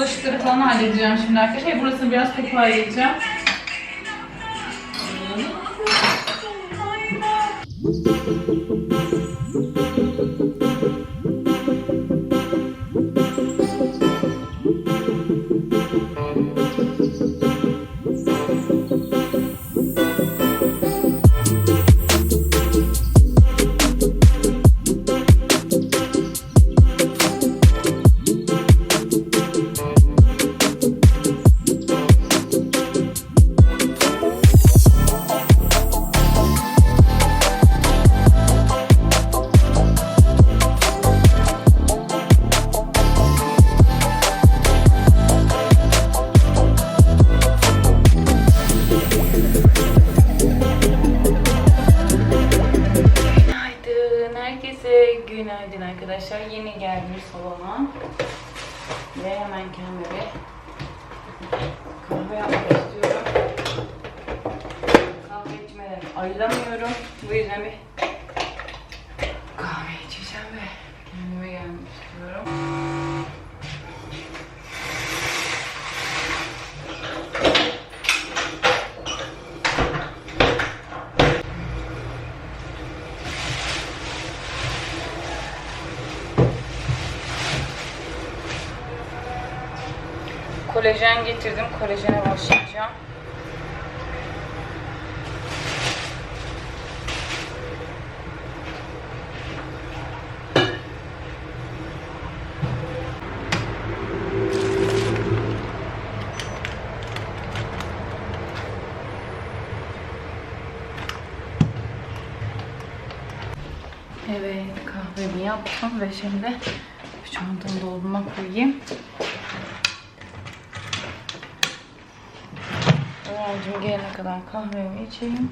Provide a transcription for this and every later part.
bulaşıkları falan halledeceğim şimdi arkadaşlar. Burasını biraz toparlayacağım. Herkese. Günaydın arkadaşlar. Yeni geldim salona. Ve hemen kendime kahve yapmak istiyorum. Kahve içmeden ayıramıyorum. Bu yüzden bir kahve içeceğim ve kendime gelmek istiyorum. Kolajen getirdim. Kolajene başlayacağım. Evet kahvemi yaptım ve şimdi şu çantamı dolabıma koyayım. Öğrencim gelene kadar kahvemi içeyim.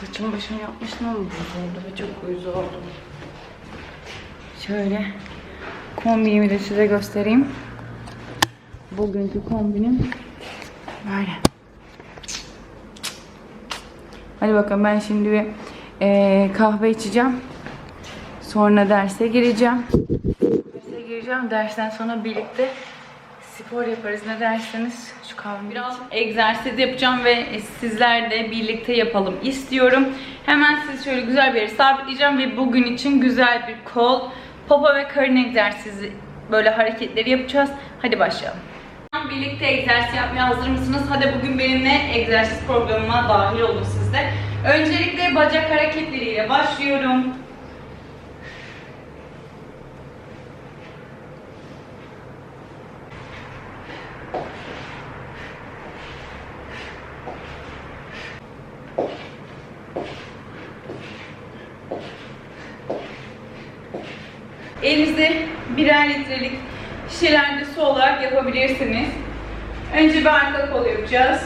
Saçım başımı yapmıştım ama bozuldu ve çok uyuz oldum. Şöyle kombinimi de size göstereyim. Bugünkü kombinim böyle. Hadi bakalım ben şimdi bir eee, kahve içeceğim. Sonra derse gireceğim. Derse gireceğim. Dersten sonra birlikte spor yaparız. Ne derseniz şu kahve biraz egzersiz yapacağım ve sizler de birlikte yapalım istiyorum. Hemen sizi şöyle güzel bir yere sabitleyeceğim ve bugün için güzel bir kol, popo ve karın egzersizi böyle hareketleri yapacağız. Hadi başlayalım. Birlikte egzersiz yapmaya hazır mısınız? Hadi bugün benimle egzersiz programıma dahil olun siz de. Öncelikle bacak hareketleriyle başlıyorum. Elinizde birer litrelik şişelerde su olarak yapabilirsiniz. Önce bir arka kol yapacağız.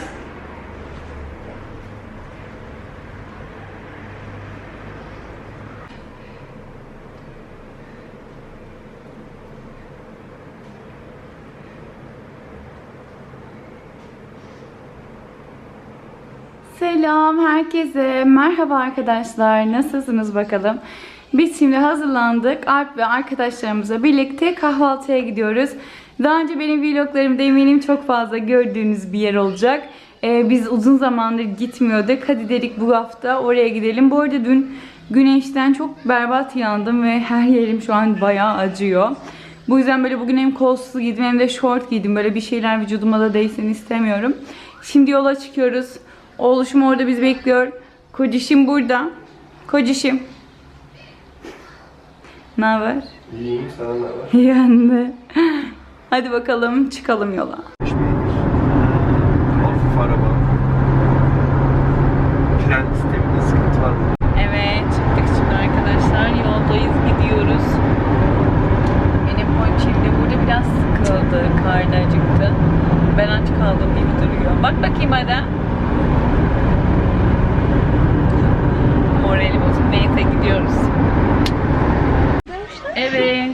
Selam herkese. Merhaba arkadaşlar. Nasılsınız bakalım? Biz şimdi hazırlandık. Alp ve arkadaşlarımızla birlikte kahvaltıya gidiyoruz. Daha önce benim vloglarımda eminim çok fazla gördüğünüz bir yer olacak. Ee, biz uzun zamandır gitmiyorduk. Hadi dedik bu hafta oraya gidelim. Bu arada dün güneşten çok berbat yandım ve her yerim şu an bayağı acıyor. Bu yüzden böyle bugün hem kolsuz giydim hem de short giydim. Böyle bir şeyler vücuduma da değsin istemiyorum. Şimdi yola çıkıyoruz. Oğluşum orada bizi bekliyor. Kocişim burada. Kocişim. Ne haber? İyiyim, sana ne var? Yani. Hadi bakalım çıkalım yola. Hafif araba. Fren sisteminde sıkıntı var mı? Evet çıktık şimdi arkadaşlar. Yoldayız gidiyoruz. Benim ponçim de burada biraz sıkıldı. Karnı acıktı. Ben aç kaldım gibi duruyor. Bak bakayım hadi. Moralim bozuk. Neyse gidiyoruz. Evet.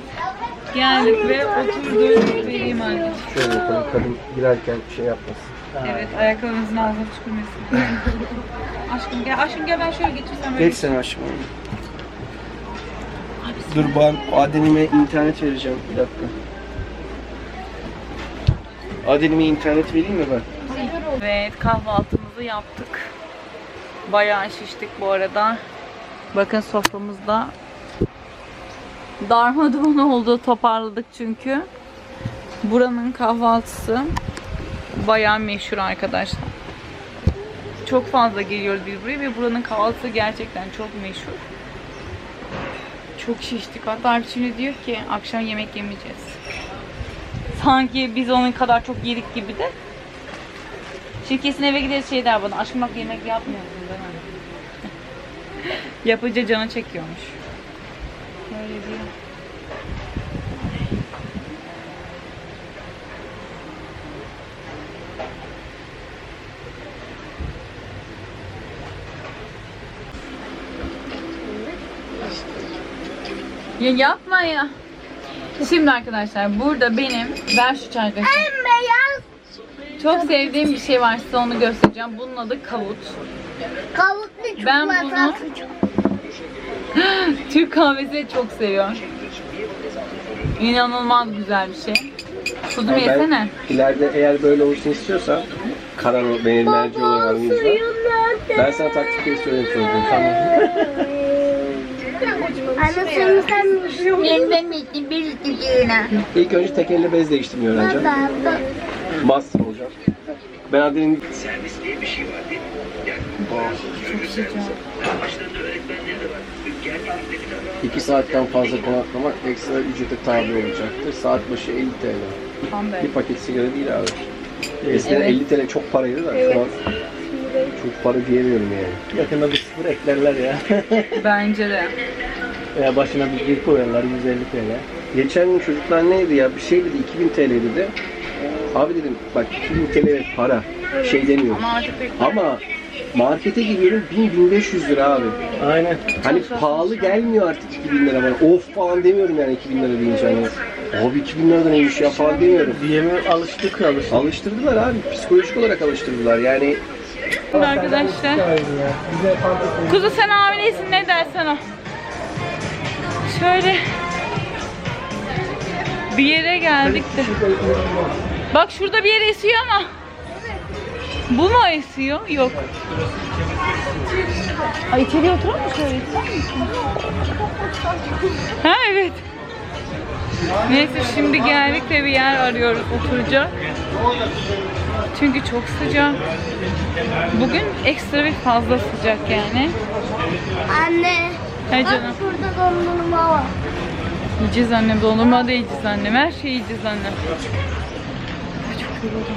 Geldik ve oturduk. Vereyim anneciğim. Şöyle yapalım, kadın girerken şey yapmasın. Evet ayakkabımızın ağzına tükürmesin. aşkım gel, aşkım gel ben şöyle geçirsem böyle. Geç sen aşkım. Abi Dur ben Adem'ime internet vereceğim. Bir dakika. Adem'ime internet vereyim mi ben? Evet kahvaltımızı yaptık. Bayağı şiştik bu arada. Bakın soframızda darmadağın oldu toparladık çünkü. Buranın kahvaltısı bayağı meşhur arkadaşlar. Çok fazla geliyoruz biz buraya ve buranın kahvaltısı gerçekten çok meşhur. Çok şiştik. Hatta şimdi diyor ki akşam yemek yemeyeceğiz. Sanki biz onun kadar çok yedik gibi de. Şimdi kesin eve gideriz şey der bana. Aşkım bak yemek yapmıyorsun değil mi? Yapınca canı çekiyormuş. Böyle diyor. Ya yapma ya. Şimdi arkadaşlar burada benim ver şu. Beyaz Çok sevdiğim bir şey var size onu göstereceğim. Bunun adı kavut. kavuklu Ben çikolata. Türk kahvesi çok seviyor. İnanılmaz güzel bir şey. Kuzum yani yesene. İleride eğer böyle olsun istiyorsan karar o beni merci olarak aranızda. Ben sana taktikleri söyleyeyim çocuğum tamam. İlk önce tekerle bez değiştirmeyi öğreneceğim. Master olacağım. Ben Adil'in... Servis diye bir şey var değil mi? Yani çok sıcak. Başlarında öğretmenleri de var. 2 saatten fazla konaklamak ekstra ücrete tabi olacaktır. Saat başı 50 TL. Bir paket sigara değil abi. Eskiden evet. 50 TL çok paraydı da evet. şu an çok para diyemiyorum yani. Yakında bir sıfır eklerler ya. Bence de. Veya başına bir gir koyarlar 150 TL. Geçen gün çocuklar neydi ya bir şey dedi 2000 TL dedi. Abi dedim bak 2000 TL para. Evet. Şey demiyorum. Ama, artık... Ama markete gidiyorum 1000-1500 lira abi. Aynen. Hani pahalı gelmiyor artık 2000 lira bana. Of falan demiyorum yani 2000 lira deyince hani. Abi 2000 lira da neymiş ya falan demiyorum. Diyeme alıştık alıştık. Alıştırdılar abi. Psikolojik olarak alıştırdılar. Yani arkadaşlar. Kuzu sen hamilesin ne dersen o. Şöyle bir yere geldik de. Bak şurada bir yer esiyor ama. Bu mu esiyor? Yok. Ay içeriye oturur mu şöyle? Ha evet. Neyse şimdi geldik de bir yer arıyoruz oturacak. Çünkü çok sıcak. Bugün ekstra bir fazla sıcak yani. Anne. He Bak canım. şurada dondurma var. Yiyeceğiz annem. Dondurma da yiyeceğiz annem. Her şeyi yiyeceğiz annem. Çok yoruldum.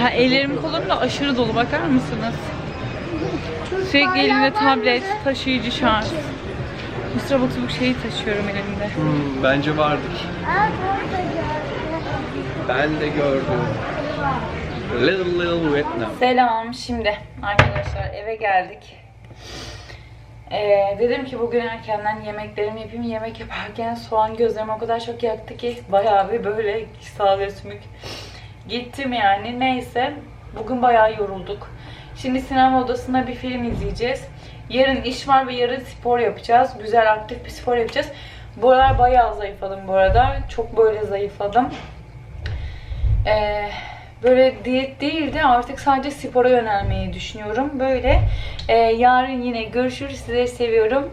Ha ellerim kolum da aşırı dolu. Bakar mısınız? Sürekli elimde tablet, taşıyıcı şarj. Mısır abuk sabuk şeyi taşıyorum elimde. bence vardır. Ben de gördüm. Little little Vietnam. Selam. Şimdi arkadaşlar eve geldik. Ee, dedim ki bugün erkenden yemeklerimi yapayım. Yemek yaparken soğan gözlerimi o kadar çok yaktı ki bayağı bir böyle sağ ve sümük gittim yani. Neyse bugün bayağı yorulduk. Şimdi sinema odasında bir film izleyeceğiz. Yarın iş var ve yarın spor yapacağız. Güzel aktif bir spor yapacağız. Bu aralar bayağı zayıfladım bu arada. Çok böyle zayıfladım. Ee, böyle diyet değil de artık sadece spora yönelmeyi düşünüyorum. Böyle Ee, yarın yine görüşürüz. Sizleri seviyorum.